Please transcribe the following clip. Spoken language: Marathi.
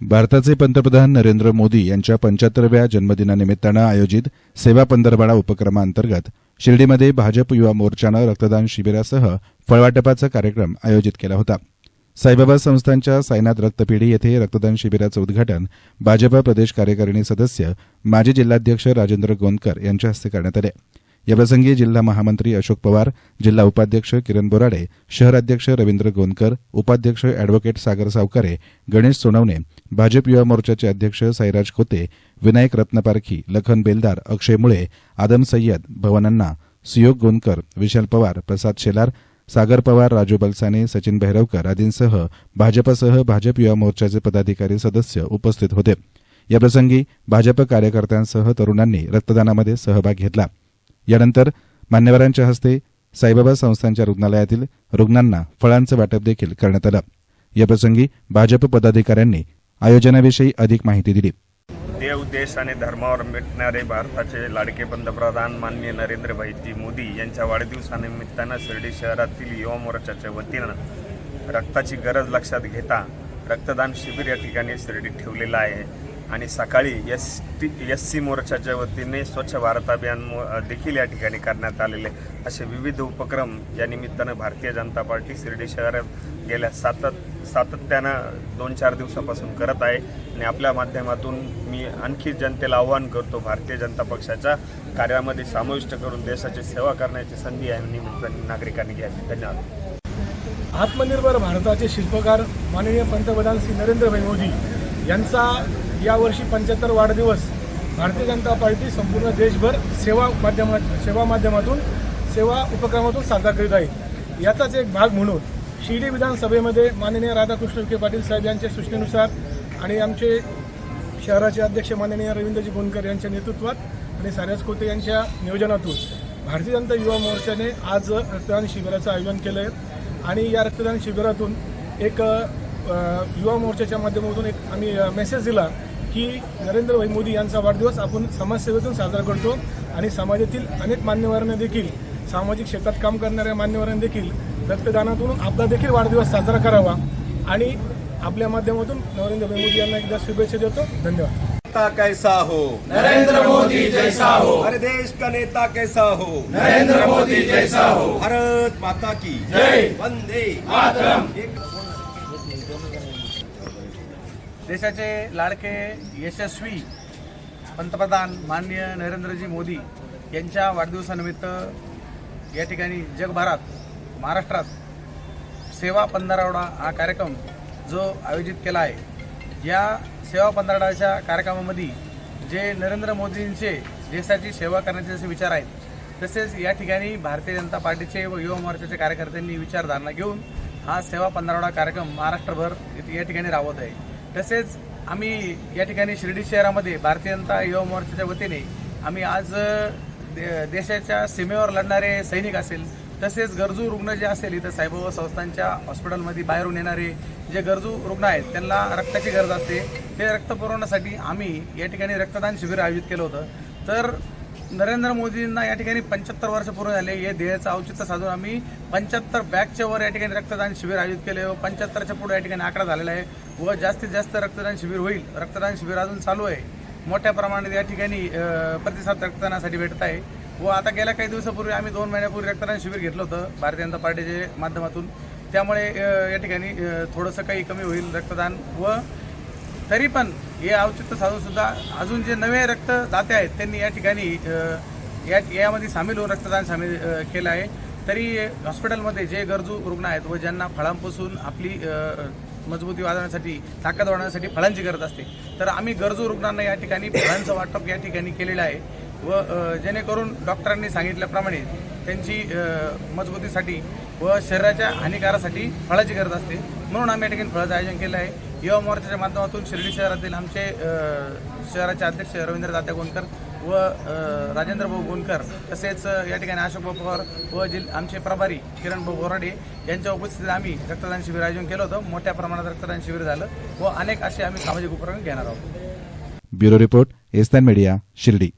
भारताचे पंतप्रधान नरेंद्र मोदी यांच्या पंच्याहत्तरव्या जन्मदिनानिमित्तानं आयोजित सेवा पंधरवाडा उपक्रमाअंतर्गत शिर्डीमध्ये भाजप युवा मोर्चानं रक्तदान शिबिरासह फळवाटपाचा कार्यक्रम आयोजित केला होता. साईबाबा संस्थांच्या साईनाथ रक्तपेढी येथे रक्तदान शिबिराचं उद्घाटन भाजपा प्रदेश कार्यकारिणी सदस्य माजी जिल्हाध्यक्ष राजेंद्र गोंदकर यांच्या हस्ते करण्यात आले. याप्रसंगी जिल्हा महामंत्री अशोक पवार जिल्हा उपाध्यक्ष किरण बोराडे शहराध्यक्ष रवींद्र गोंदकर उपाध्यक्ष अॅडव्होकेट सागर सावकारे गणेश सोनवणे भाजप युवा मोर्चाचे अध्यक्ष साईराज खोते विनायक रत्नपारखी लखन बेलदार अक्षय मुळे आदम सय्यद भवनन्ना सुयोग गोंदकर विशाल पवार प्रसाद शेलार सागर पवार राजू बलसाने सचिन भैरवकर आदींसह भाजपसह भाजप युवा मोर्चाचे पदाधिकारी सदस्य उपस्थित होते. याप्रसंगी भाजप कार्यकर्त्यांसह तरुणांनी रक्तदानामध्ये सहभाग घेतला. यानंतर मान्यवरांच्या हस्ते साईबाबा संस्थांच्या रुग्णालयातील रुग्णांना फळांचं वाटप देखील करण्यात आलं. याप्रसंगी भाजप पदाधिकाऱ्यांनी आयोजनाविषयी अधिक माहिती दिली. देव देश आणि धर्मावर मिटणारे भारताचे लाडके पंतप्रधान माननीय नरेंद्रभाईजी मोदी यांच्या वाढदिवसानिमित्तानं शिर्डी शहरातील युवा मोर्चाच्या वतीनं रक्ताची गरज लक्षात घेता रक्तदान शिबिर या ठिकाणी शिर्डीत ठेवलेलं आहे. आणि सकाळी एस टी एस सी मोर्चाच्या वतीने स्वच्छ भारत अभियान देखील या ठिकाणी करण्यात आलेले. असे विविध उपक्रम या निमित्तानं भारतीय जनता पार्टी शिर्डी शहरात गेल्या सातत सातत्यानं दोन चार दिवसापासून करत आहे. आणि आपल्या माध्यमातून मी आणखी जनतेला आव्हान करतो भारतीय जनता पक्षाच्या कार्यामध्ये समाविष्ट करून देशाची सेवा करण्याची संधी आहे निमित्ताने नागरिकांनी घ्यावी. धन्यवाद. आत्मनिर्भर भारताचे शिल्पकार माननीय पंतप्रधान श्री नरेंद्रभाई मोदी यांचा यावर्षी पंच्याहत्तर वाढदिवस. भारतीय जनता पार्टी संपूर्ण देशभर सेवा माध्यमा सेवा माध्यमातून सेवा उपक्रमातून साजरा करीत आहे. याचाच एक भाग म्हणून शिर्डी विधानसभेमध्ये माननीय राधाकृष्ण विखे पाटील साहेब यांच्या सूचनेनुसार आणि आमचे शहराचे अध्यक्ष माननीय रवींद्रजी बोनकर यांच्या नेतृत्वात आणि सारस कोते यांच्या नियोजनातून भारतीय जनता युवा मोर्चाने आज रक्तदान शिबिराचं आयोजन केलं आहे आणि या रक्तदान शिबिरातून एक युवा मोर्चाच्या माध्यमातून एक आम्ही मेसेज दिला की नरेंद्रभाई मोदी यांचा वाढदिवस आपण समाजसेवेतून साजरा करतो आणि समाजातील अनेक मान्यवरांना देखील सामाजिक क्षेत्रात काम करणाऱ्या मान्यवरांना देखील रक्तदानातून आपला देखील वाढदिवस साजरा करावा. आणि आपल्या माध्यमातून नरेंद्रभाई मोदी यांना एकदा शुभेच्छा देतो. धन्यवाद. नेता कैसा हो? नरेंद्र मोदी जैसा हो। हर देश का नेता कैसा हो? नरेंद्र मोदी जैसा हो। भारत माता की जय। वंदे मातरम। देशाचे लाडके यशस्वी पंतप्रधान माननीय नरेंद्रजी मोदी यांच्या वाढदिवसानिमित्त या ठिकाणी जगभरात महाराष्ट्रात सेवा पंधरावडा हा कार्यक्रम जो आयोजित केला आहे. या सेवा पंधरावड्याच्या कार्यक्रमामध्ये जे नरेंद्र मोदींचे देशाची सेवा करण्याचे जसे विचार आहेत तसेच या ठिकाणी भारतीय जनता पार्टीचे व युवा मोर्चाचे कार्यकर्त्यांनी विचारधारणा घेऊन हा सेवा पंधरावडा कार्यक्रम महाराष्ट्रभर या ठिकाणी राबवत आहे. तसेच आम्ही या ठिकाणी शिर्डी शहरामध्ये भारतीय जनता युवा मोर्चाच्या वतीने आम्ही आज दे- देशाच्या सीमेवर लढणारे सैनिक असेल तसेच गरजू रुग्ण जे असेल इथं साईबाबा संस्थांच्या हॉस्पिटलमध्ये बाहेरून येणारे जे गरजू रुग्ण आहेत त्यांना रक्ताची गरज असते. ते रक्त पुरवण्यासाठी आम्ही या ठिकाणी रक्तदान शिबिर आयोजित केलं होतं. तर नरेंद्र मोदींना या ठिकाणी पंच्याहत्तर वर्ष पूर्ण झाले. हे ध्येयाचं औचित्य साधून आम्ही पंच्याहत्तर बॅगच्या वर या ठिकाणी रक्तदान शिबिर आयोजित केले. व पंच्याहत्तरच्या पुढे या ठिकाणी आकडा झालेला आहे व जास्तीत जास्त रक्तदान शिबिर होईल. रक्तदान शिबिर अजून चालू आहे. मोठ्या प्रमाणात या ठिकाणी प्रतिसाद रक्तदानासाठी भेटत आहे. व आता गेल्या काही दिवसापूर्वी आम्ही दोन महिन्यापूर्वी रक्तदान शिबिर घेतलं होतं भारतीय जनता पार्टीच्या माध्यमातून. त्यामुळे या ठिकाणी थोडंसं काही कमी होईल रक्तदान व तरी पण हे औचित्य साधूनसुद्धा अजून जे नवे रक्तदाते आहेत त्यांनी या ठिकाणी या यामध्ये सामील होऊन रक्तदान सामील केलं आहे. तरी हॉस्पिटलमध्ये जे गरजू रुग्ण आहेत व ज्यांना फळांपासून आपली मजबूती वाढवण्यासाठी ताकद वाढवण्यासाठी फळांची गरज असते तर आम्ही गरजू रुग्णांना या ठिकाणी फळांचं वाटप या ठिकाणी केलेलं आहे व जेणेकरून डॉक्टरांनी सांगितल्याप्रमाणे त्यांची मजबूतीसाठी व शरीराच्या हानिकारासाठी फळाची गरज असते. म्हणून आम्ही या ठिकाणी फळाचं आयोजन केलं आहे. युवा मोर्चाच्या माध्यमातून शिर्डी शहरातील आमचे शहराचे अध्यक्ष रवींद्र दाते गोंदकर व राजेंद्र भाऊ गोंदकर तसेच या ठिकाणी अशोक भाऊ पवार व जिल आमचे प्रभारी किरण भाऊ बोराडे यांच्या उपस्थितीत आम्ही रक्तदान शिबिर आयोजन केलं होतं. मोठ्या प्रमाणात रक्तदान शिबिर झालं व अनेक असे आम्ही सामाजिक उपक्रम घेणार आहोत. ब्युरो रिपोर्ट एस्तान मीडिया शिर्डी.